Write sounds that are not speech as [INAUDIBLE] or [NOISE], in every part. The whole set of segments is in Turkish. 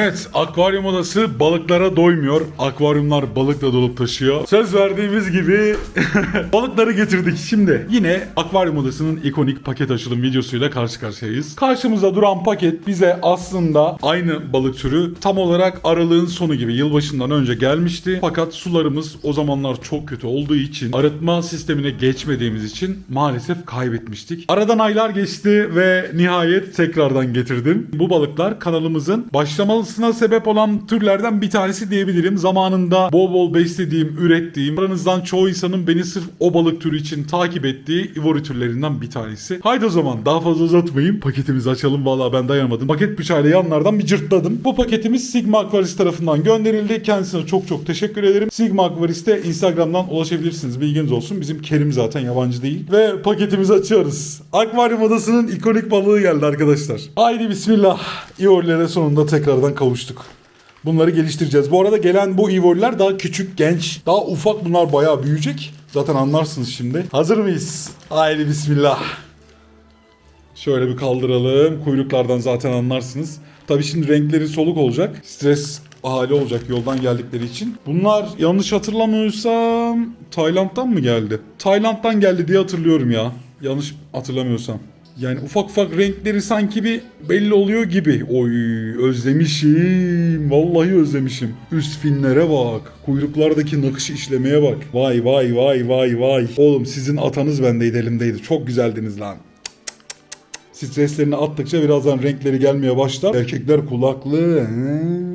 Evet, akvaryum odası balıklara doymuyor. Akvaryumlar balıkla dolup taşıyor. Söz verdiğimiz gibi [LAUGHS] balıkları getirdik. Şimdi yine akvaryum odasının ikonik paket açılım videosuyla karşı karşıyayız. Karşımızda duran paket bize aslında aynı balık türü tam olarak aralığın sonu gibi yılbaşından önce gelmişti. Fakat sularımız o zamanlar çok kötü olduğu için arıtma sistemine geçmediğimiz için maalesef kaybetmiştik. Aradan aylar geçti ve nihayet tekrardan getirdim. Bu balıklar kanalımızın başlamasına sebep olan türlerden bir tanesi diyebilirim. Zamanında bol bol beslediğim, ürettiğim, aranızdan çoğu insanın beni sırf o balık türü için takip ettiği ivori türlerinden bir tanesi. Haydi o zaman daha fazla uzatmayayım. Paketimizi açalım. Valla ben dayanamadım. Paket bıçağıyla yanlardan bir cırtladım. Bu paketimiz Sigma Aquaris tarafından gönderildi. Kendisine çok çok teşekkür ederim. Sigma Aquaris'te Instagram'dan ulaşabilirsiniz. Bilginiz olsun. Bizim Kerim zaten yabancı değil. Ve paketimizi açıyoruz. Akvaryum odasının ikonik balığı geldi arkadaşlar. Haydi bismillah. İvorlere sonunda tekrardan kavuştuk. Bunları geliştireceğiz. Bu arada gelen bu ivoriler daha küçük, genç, daha ufak bunlar bayağı büyüyecek. Zaten anlarsınız şimdi. Hazır mıyız? Haydi bismillah. Şöyle bir kaldıralım. Kuyruklardan zaten anlarsınız. Tabii şimdi renkleri soluk olacak. Stres hali olacak yoldan geldikleri için. Bunlar yanlış hatırlamıyorsam Tayland'dan mı geldi? Tayland'dan geldi diye hatırlıyorum ya. Yanlış hatırlamıyorsam. Yani ufak ufak renkleri sanki bir belli oluyor gibi. Oy özlemişim. Vallahi özlemişim. Üst finlere bak. Kuyruklardaki nakış işlemeye bak. Vay vay vay vay vay. Oğlum sizin atanız bendeydi elimdeydi. Çok güzeldiniz lan. Streslerini attıkça birazdan renkleri gelmeye başlar. Erkekler kulaklı. Hmm.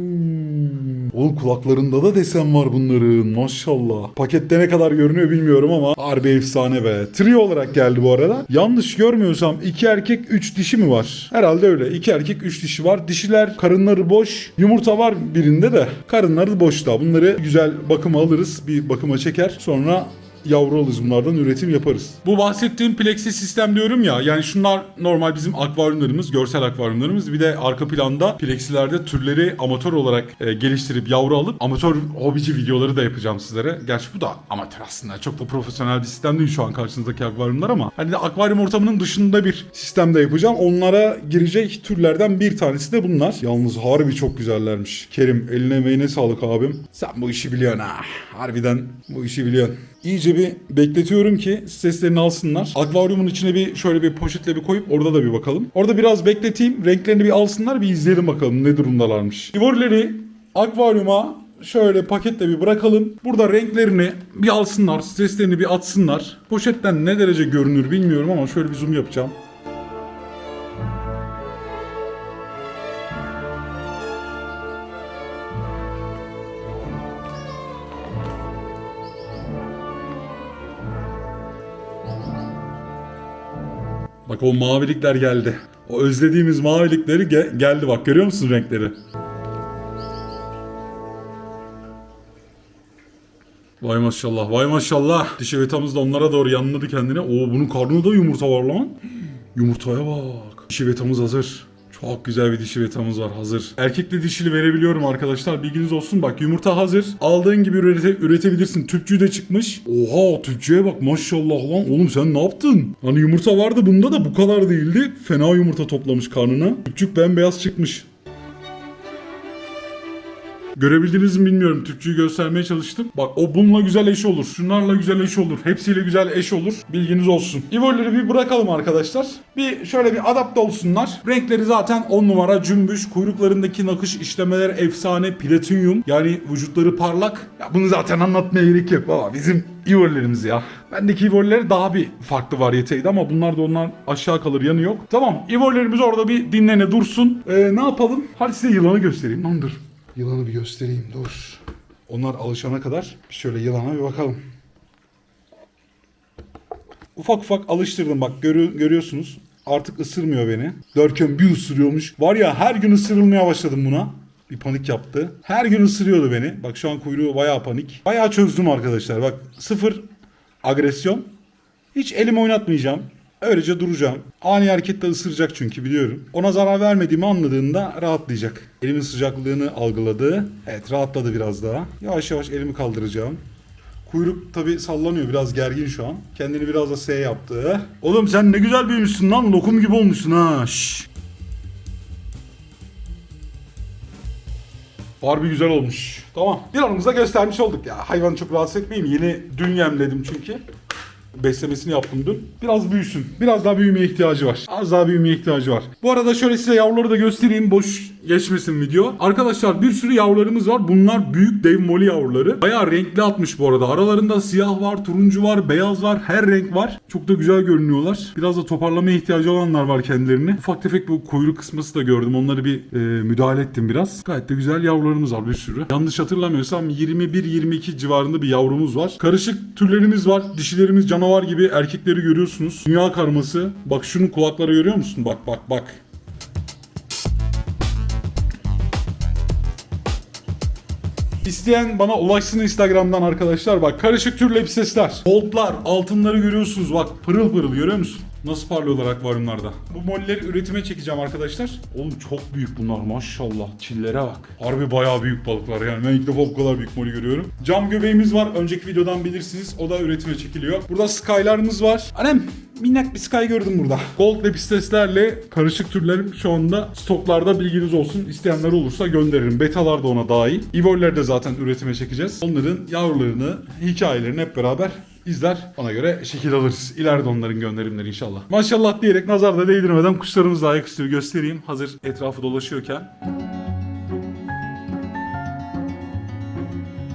Oğlum kulaklarında da desen var bunların maşallah. Pakette ne kadar görünüyor bilmiyorum ama harbi efsane be. Trio olarak geldi bu arada. Yanlış görmüyorsam iki erkek üç dişi mi var? Herhalde öyle. İki erkek üç dişi var. Dişiler karınları boş. Yumurta var birinde de. Karınları boşta. Bunları güzel bakıma alırız. Bir bakıma çeker. Sonra yavru alırız bunlardan üretim yaparız. Bu bahsettiğim plexi sistem diyorum ya yani şunlar normal bizim akvaryumlarımız, görsel akvaryumlarımız. Bir de arka planda plexilerde türleri amatör olarak e, geliştirip yavru alıp amatör hobici videoları da yapacağım sizlere. Gerçi bu da amatör aslında. Çok da profesyonel bir sistem değil şu an karşınızdaki akvaryumlar ama hani de akvaryum ortamının dışında bir sistemde yapacağım. Onlara girecek türlerden bir tanesi de bunlar. Yalnız harbi çok güzellermiş. Kerim eline emeğine sağlık abim. Sen bu işi biliyorsun ha. Harbiden bu işi biliyorsun. İyice bir bekletiyorum ki seslerini alsınlar. Akvaryumun içine bir şöyle bir poşetle bir koyup orada da bir bakalım. Orada biraz bekleteyim. Renklerini bir alsınlar bir izleyelim bakalım ne durumdalarmış. İvorileri akvaryuma şöyle paketle bir bırakalım. Burada renklerini bir alsınlar. Streslerini bir atsınlar. Poşetten ne derece görünür bilmiyorum ama şöyle bir zoom yapacağım. O mavilikler geldi. O özlediğimiz mavilikleri ge- geldi bak görüyor musun renkleri? Vay maşallah vay maşallah. Dişi vetamız da onlara doğru yanladı kendine. Oo bunun karnında da yumurta var lan. Yumurtaya bak. Dişi vetamız hazır. Çok güzel bir dişi vetamız var hazır. Erkekli dişili verebiliyorum arkadaşlar. Bilginiz olsun bak yumurta hazır. Aldığın gibi ürete- üretebilirsin. Tüpçüğü de çıkmış. Oha tüpçüye bak maşallah lan. Oğlum sen ne yaptın? Hani yumurta vardı bunda da bu kadar değildi. Fena yumurta toplamış karnına. Tüpçük bembeyaz çıkmış. Görebildiniz mi bilmiyorum. Türkçüyü göstermeye çalıştım. Bak o bununla güzel eş olur. Şunlarla güzel eş olur. Hepsiyle güzel eş olur. Bilginiz olsun. İvorları bir bırakalım arkadaşlar. Bir şöyle bir adapte olsunlar. Renkleri zaten 10 numara cümbüş. Kuyruklarındaki nakış işlemeler efsane. Platinyum. Yani vücutları parlak. Ya bunu zaten anlatmaya gerek yok. Baba bizim İvorlarımız ya. Bendeki İvorları daha bir farklı variyeteydi ama bunlar da ondan aşağı kalır yanı yok. Tamam İvorlarımız orada bir dinlene dursun. Ee, ne yapalım? Hadi size yılanı göstereyim. Lan dur. Yılanı bir göstereyim dur. Onlar alışana kadar şöyle yılana bir bakalım. Ufak ufak alıştırdım bak görü- görüyorsunuz. Artık ısırmıyor beni. Dörken bir ısırıyormuş. Var ya her gün ısırılmaya başladım buna. Bir panik yaptı. Her gün ısırıyordu beni. Bak şu an kuyruğu bayağı panik. Bayağı çözdüm arkadaşlar. Bak sıfır agresyon. Hiç elim oynatmayacağım. Öylece duracağım. Ani hareketle ısıracak çünkü biliyorum. Ona zarar vermediğimi anladığında rahatlayacak. Elimin sıcaklığını algıladı. Evet rahatladı biraz daha. Yavaş yavaş elimi kaldıracağım. Kuyruk tabi sallanıyor biraz gergin şu an. Kendini biraz da S yaptı. Oğlum sen ne güzel büyümüşsün lan. Lokum gibi olmuşsun ha. Şşş. Harbi güzel olmuş. Tamam. Bir anımızda göstermiş olduk ya. Hayvanı çok rahatsız etmeyeyim. Yeni dün yemledim çünkü. Beslemesini yaptım dün. Biraz büyüsün. Biraz daha büyümeye ihtiyacı var. Az daha büyümeye ihtiyacı var. Bu arada şöyle size yavruları da göstereyim. Boş geçmesin video. Arkadaşlar bir sürü yavrularımız var. Bunlar büyük dev moli yavruları. Bayağı renkli atmış bu arada. Aralarında siyah var, turuncu var, beyaz var. Her renk var. Çok da güzel görünüyorlar. Biraz da toparlamaya ihtiyacı olanlar var kendilerini. Ufak tefek bu kuyruk kısması da gördüm. Onları bir e, müdahale ettim biraz. Gayet de güzel yavrularımız var bir sürü. Yanlış hatırlamıyorsam 21-22 civarında bir yavrumuz var. Karışık türlerimiz var. Dişilerimiz canavar gibi erkekleri görüyorsunuz. Dünya karması. Bak şunun kulakları görüyor musun? Bak bak bak. İsteyen bana ulaşsın Instagram'dan arkadaşlar. Bak karışık tür lepsesler. Goldlar, altınları görüyorsunuz. Bak pırıl pırıl görüyor musun? Nasıl parlıyorlar akvaryumlarda. Bu molleri üretime çekeceğim arkadaşlar. Oğlum çok büyük bunlar maşallah. Çillere bak. Harbi bayağı büyük balıklar yani. Ben ilk defa bu kadar büyük moli görüyorum. Cam göbeğimiz var. Önceki videodan bilirsiniz. O da üretime çekiliyor. Burada skylarımız var. Annem minnak bir sky gördüm burada. Gold lepisteslerle karışık türlerim şu anda stoklarda bilginiz olsun. İsteyenler olursa gönderirim. Betalar da ona dahil. Evol'leri de zaten üretime çekeceğiz. Onların yavrularını, hikayelerini hep beraber izler. Ona göre şekil alırız. İleride onların gönderimleri inşallah. Maşallah diyerek nazar da değdirmeden kuşlarımızla ayaküstü göstereyim. Hazır etrafı dolaşıyorken.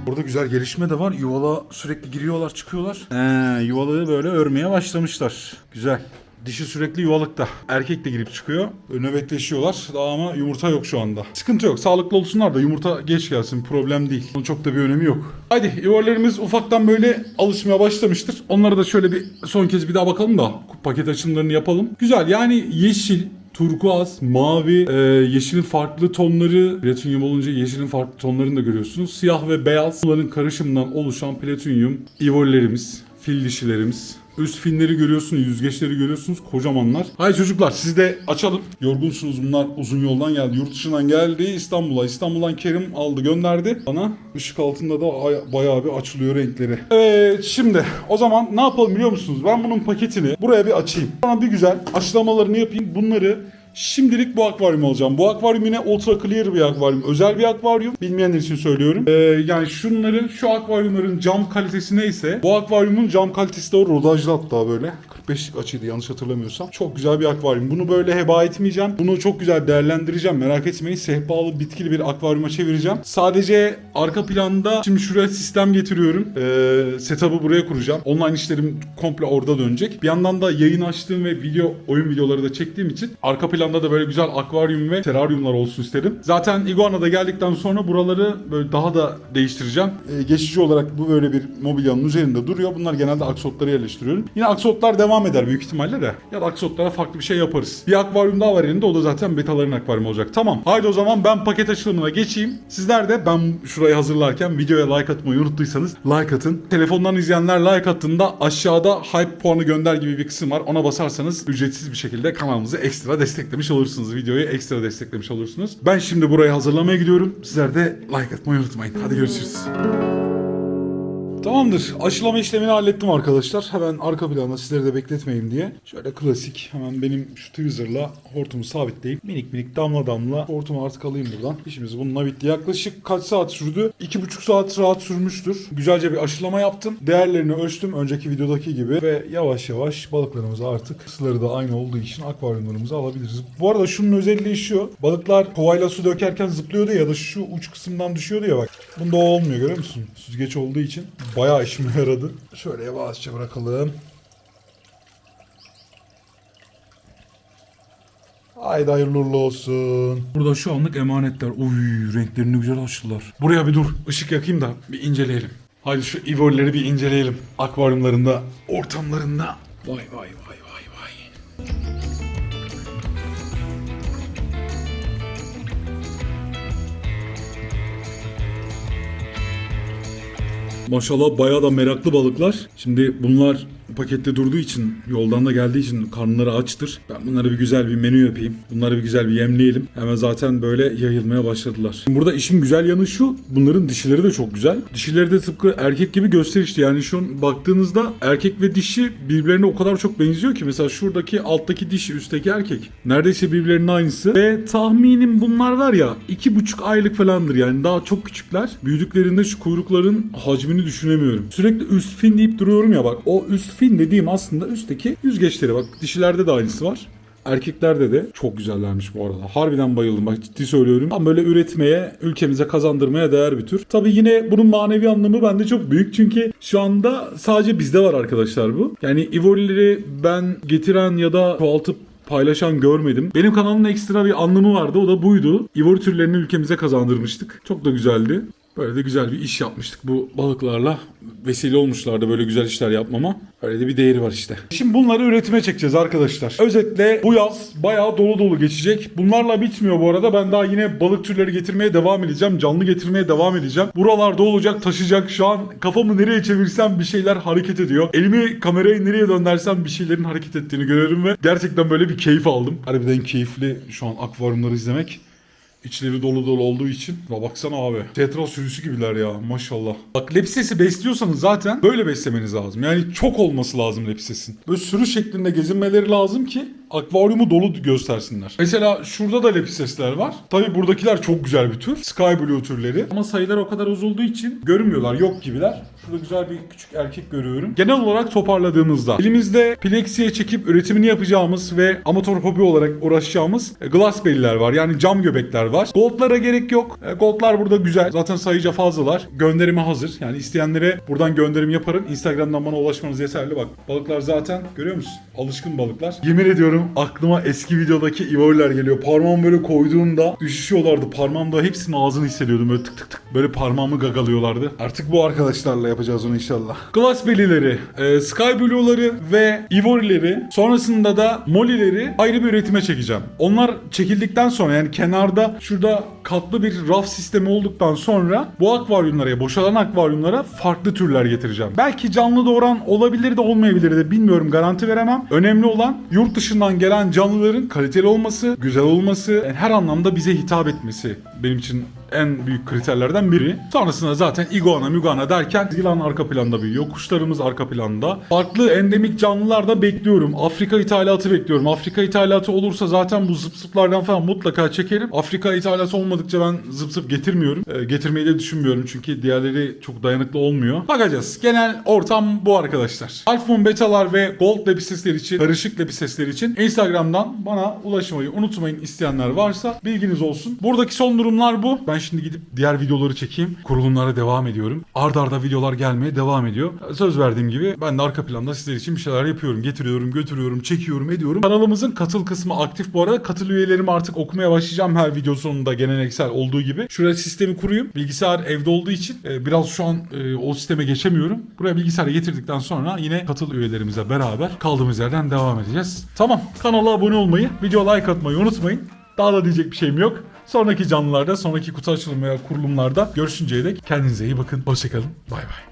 Orada güzel gelişme de var. Yuvala sürekli giriyorlar çıkıyorlar. Ee, yuvalığı böyle örmeye başlamışlar. Güzel. Dişi sürekli yuvalıkta. Erkek de girip çıkıyor. Nöbetleşiyorlar. Daha ama yumurta yok şu anda. Sıkıntı yok. Sağlıklı olsunlar da yumurta geç gelsin. Problem değil. Onun çok da bir önemi yok. Hadi yuvarlarımız ufaktan böyle alışmaya başlamıştır. Onlara da şöyle bir son kez bir daha bakalım da paket açımlarını yapalım. Güzel yani yeşil, turkuaz, mavi, e, yeşilin farklı tonları, platinyum olunca yeşilin farklı tonlarını da görüyorsunuz. Siyah ve beyaz bunların karışımından oluşan platinyum ivollerimiz, fil dişilerimiz. Üst finleri görüyorsunuz, yüzgeçleri görüyorsunuz. Kocamanlar. Haydi çocuklar siz de açalım. Yorgunsunuz bunlar uzun yoldan geldi. Yurt dışından geldi İstanbul'a. İstanbul'dan Kerim aldı gönderdi bana. Işık altında da ay- bayağı bir açılıyor renkleri. Evet şimdi o zaman ne yapalım biliyor musunuz? Ben bunun paketini buraya bir açayım. Sonra bir güzel aşılamalarını yapayım. Bunları Şimdilik bu akvaryum alacağım. Bu akvaryum yine ultra clear bir akvaryum. Özel bir akvaryum. Bilmeyenler için söylüyorum. Ee, yani şunların, şu akvaryumların cam kalitesi neyse bu akvaryumun cam kalitesi de o rodajlı hatta böyle. 45'lik açıydı yanlış hatırlamıyorsam. Çok güzel bir akvaryum. Bunu böyle heba etmeyeceğim. Bunu çok güzel değerlendireceğim. Merak etmeyin. Sehpalı bitkili bir akvaryuma çevireceğim. Sadece arka planda şimdi şuraya sistem getiriyorum. Ee, setup'ı buraya kuracağım. Online işlerim komple orada dönecek. Bir yandan da yayın açtığım ve video oyun videoları da çektiğim için arka planda da böyle güzel akvaryum ve teraryumlar olsun istedim. Zaten Iguana'da geldikten sonra buraları böyle daha da değiştireceğim. Ee, geçici olarak bu böyle bir mobilyanın üzerinde duruyor. Bunlar genelde aksotlara yerleştiriyorum. Yine aksotlar devam eder büyük ihtimalle de. Ya da aksotlara farklı bir şey yaparız. Bir akvaryum daha var elinde o da zaten betaların akvaryumu olacak. Tamam. Haydi o zaman ben paket açılımına geçeyim. Sizler de ben şurayı hazırlarken videoya like atmayı unuttuysanız like atın. Telefondan izleyenler like attığında aşağıda hype puanı gönder gibi bir kısım var. Ona basarsanız ücretsiz bir şekilde kanalımızı ekstra desteklemiş olursunuz. Videoyu ekstra desteklemiş olursunuz. Ben şimdi burayı hazırlamaya gidiyorum. Sizler de like atmayı unutmayın. Hadi görüşürüz. Tamamdır. Aşılama işlemini hallettim arkadaşlar. Hemen arka planda sizleri de bekletmeyeyim diye. Şöyle klasik hemen benim şu tweezer'la hortumu sabitleyip minik minik damla damla hortumu artık alayım buradan. İşimiz bununla bitti. Yaklaşık kaç saat sürdü? 2,5 saat rahat sürmüştür. Güzelce bir aşılama yaptım. Değerlerini ölçtüm önceki videodaki gibi ve yavaş yavaş balıklarımızı artık ısıları da aynı olduğu için akvaryumlarımıza alabiliriz. Bu arada şunun özelliği şu. Balıklar kovayla su dökerken zıplıyordu ya da şu uç kısımdan düşüyordu ya bak. Bunda o olmuyor görüyor musun? Süzgeç olduğu için bayağı işime yaradı. Şöyle yavaşça bırakalım. Haydi hayırlı olsun. Burada şu anlık emanetler. Uy renklerini güzel açtılar. Buraya bir dur. Işık yakayım da bir inceleyelim. Haydi şu ivolleri bir inceleyelim. Akvaryumlarında, ortamlarında. Vay vay vay vay. Maşallah bayağı da meraklı balıklar. Şimdi bunlar pakette durduğu için, yoldan da geldiği için karnları açtır. Ben bunlara bir güzel bir menü yapayım. Bunları bir güzel bir yemleyelim. Hemen zaten böyle yayılmaya başladılar. Burada işin güzel yanı şu. Bunların dişileri de çok güzel. Dişileri de tıpkı erkek gibi gösterişli. Yani şu an baktığınızda erkek ve dişi birbirlerine o kadar çok benziyor ki. Mesela şuradaki alttaki dişi, üstteki erkek. Neredeyse birbirlerinin aynısı. Ve tahminim bunlar var ya iki buçuk aylık falandır yani daha çok küçükler. Büyüdüklerinde şu kuyrukların hacmini düşünemiyorum. Sürekli üst fin deyip duruyorum ya bak. O üst fin dediğim aslında üstteki yüzgeçleri. Bak dişilerde de aynısı var. Erkeklerde de çok güzellermiş bu arada. Harbiden bayıldım bak ciddi söylüyorum. Ama böyle üretmeye, ülkemize kazandırmaya değer bir tür. Tabii yine bunun manevi anlamı bende çok büyük. Çünkü şu anda sadece bizde var arkadaşlar bu. Yani Ivori'leri ben getiren ya da çoğaltıp paylaşan görmedim. Benim kanalımın ekstra bir anlamı vardı. O da buydu. Ivori türlerini ülkemize kazandırmıştık. Çok da güzeldi. Böyle de güzel bir iş yapmıştık bu balıklarla. Vesile olmuşlardı böyle güzel işler yapmama. Öyle de bir değeri var işte. Şimdi bunları üretime çekeceğiz arkadaşlar. Özetle bu yaz bayağı dolu dolu geçecek. Bunlarla bitmiyor bu arada. Ben daha yine balık türleri getirmeye devam edeceğim. Canlı getirmeye devam edeceğim. Buralarda olacak, taşıyacak. Şu an kafamı nereye çevirsem bir şeyler hareket ediyor. Elimi kamerayı nereye dönersem bir şeylerin hareket ettiğini görüyorum ve gerçekten böyle bir keyif aldım. Harbiden keyifli şu an akvaryumları izlemek. İçleri dolu dolu olduğu için. Ya baksana abi. Tetra sürüsü gibiler ya maşallah. Bak lepsesi besliyorsanız zaten böyle beslemeniz lazım. Yani çok olması lazım lepsesin. Böyle sürü şeklinde gezinmeleri lazım ki akvaryumu dolu göstersinler. Mesela şurada da lepsesler var. Tabi buradakiler çok güzel bir tür. Sky Blue türleri. Ama sayıları o kadar uzulduğu için görünmüyorlar. Yok gibiler. Şurada güzel bir küçük erkek görüyorum. Genel olarak toparladığımızda elimizde Plexi'ye çekip üretimini yapacağımız ve amatör hobi olarak uğraşacağımız e, glass belliler var. Yani cam göbekler var. Gold'lara gerek yok. E, Gold'lar burada güzel. Zaten sayıca fazlalar. Gönderime hazır. Yani isteyenlere buradan gönderim yaparım. Instagram'dan bana ulaşmanız yeterli. Bak balıklar zaten görüyor musun? Alışkın balıklar. Yemin ediyorum aklıma eski videodaki ivoriler geliyor. Parmağımı böyle koyduğumda üşüşüyorlardı. Parmağımda hepsinin ağzını hissediyordum. Böyle tık tık tık. Böyle parmağımı gagalıyorlardı. Artık bu arkadaşlarla yapacağız onu inşallah. Glass bellileri, e, Sky Blue'ları ve Ivori'leri sonrasında da Molly'leri ayrı bir üretime çekeceğim. Onlar çekildikten sonra yani kenarda şurada katlı bir raf sistemi olduktan sonra bu akvaryumlara, boşalan akvaryumlara farklı türler getireceğim. Belki canlı doğuran olabilir de olmayabilir de bilmiyorum garanti veremem. Önemli olan yurt dışından gelen canlıların kaliteli olması, güzel olması, yani her anlamda bize hitap etmesi benim için en büyük kriterlerden biri. Sonrasında zaten iguana miguana derken yılan arka planda büyüyor. Kuşlarımız arka planda. Farklı endemik canlılar da bekliyorum. Afrika ithalatı bekliyorum. Afrika ithalatı olursa zaten bu zıp zıplardan falan mutlaka çekerim. Afrika ithalatı olmadıkça ben zıp zıp getirmiyorum. Ee, getirmeyi de düşünmüyorum çünkü diğerleri çok dayanıklı olmuyor. Bakacağız. Genel ortam bu arkadaşlar. Alfon betalar ve gold lepisesler için, karışık lepisesler için Instagram'dan bana ulaşmayı unutmayın isteyenler varsa bilginiz olsun. Buradaki son durumlar bu. Ben şimdi gidip diğer videoları çekeyim. Kurulumlara devam ediyorum. Arda arda videolar gelmeye devam ediyor. Söz verdiğim gibi ben de arka planda sizler için bir şeyler yapıyorum. Getiriyorum, götürüyorum, çekiyorum, ediyorum. Kanalımızın katıl kısmı aktif bu arada. Katıl üyelerimi artık okumaya başlayacağım her video sonunda geleneksel olduğu gibi. Şuraya sistemi kuruyum. Bilgisayar evde olduğu için e, biraz şu an e, o sisteme geçemiyorum. Buraya bilgisayarı getirdikten sonra yine katıl üyelerimize beraber kaldığımız yerden devam edeceğiz. Tamam. Kanala abone olmayı, video like atmayı unutmayın. Daha da diyecek bir şeyim yok. Sonraki canlılarda, sonraki kutu açılımı kurulumlarda görüşünceye dek kendinize iyi bakın. Hoşçakalın. Bay bay.